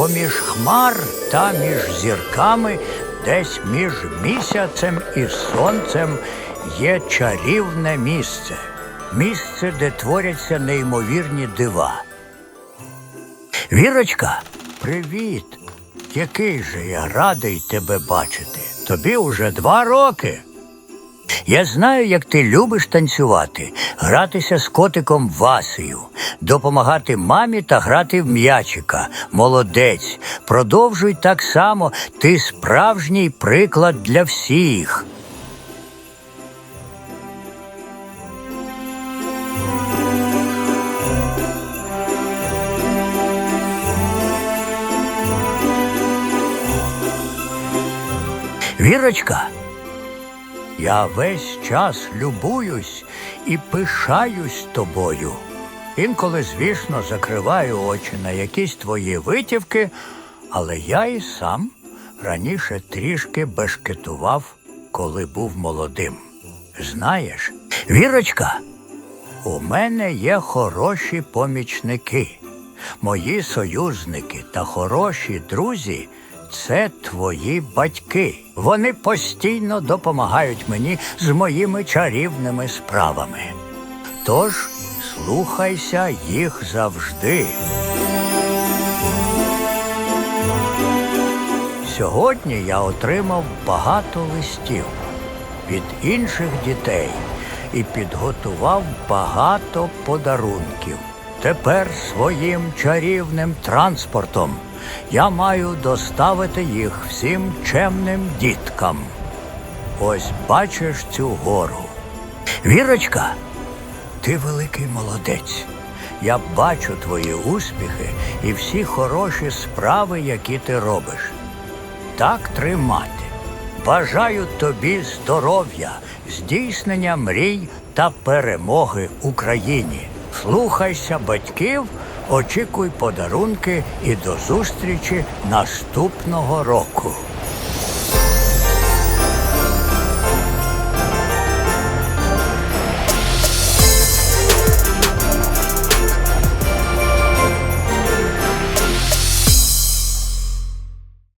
поміж хмар та між зірками, десь між місяцем і сонцем є чарівне місце. Місце, де творяться неймовірні дива. Вірочка, привіт! Який же я радий тебе бачити. Тобі уже два роки. Я знаю, як ти любиш танцювати, гратися з котиком Васею, допомагати мамі та грати в м'ячика. Молодець. Продовжуй так само. Ти справжній приклад для всіх. Вірочка, я весь час любуюсь і пишаюсь тобою. Інколи, звісно, закриваю очі на якісь твої витівки, але я і сам раніше трішки бешкетував, коли був молодим. Знаєш, Вірочка, у мене є хороші помічники. Мої союзники та хороші друзі це твої батьки. Вони постійно допомагають мені з моїми чарівними справами. Тож слухайся їх завжди. Сьогодні я отримав багато листів від інших дітей і підготував багато подарунків. Тепер своїм чарівним транспортом я маю доставити їх всім чемним діткам. Ось бачиш цю гору. Вірочка, ти великий молодець. Я бачу твої успіхи і всі хороші справи, які ти робиш. Так тримати. Бажаю тобі здоров'я, здійснення мрій та перемоги Україні. Слухайся батьків, очікуй подарунки і до зустрічі наступного року.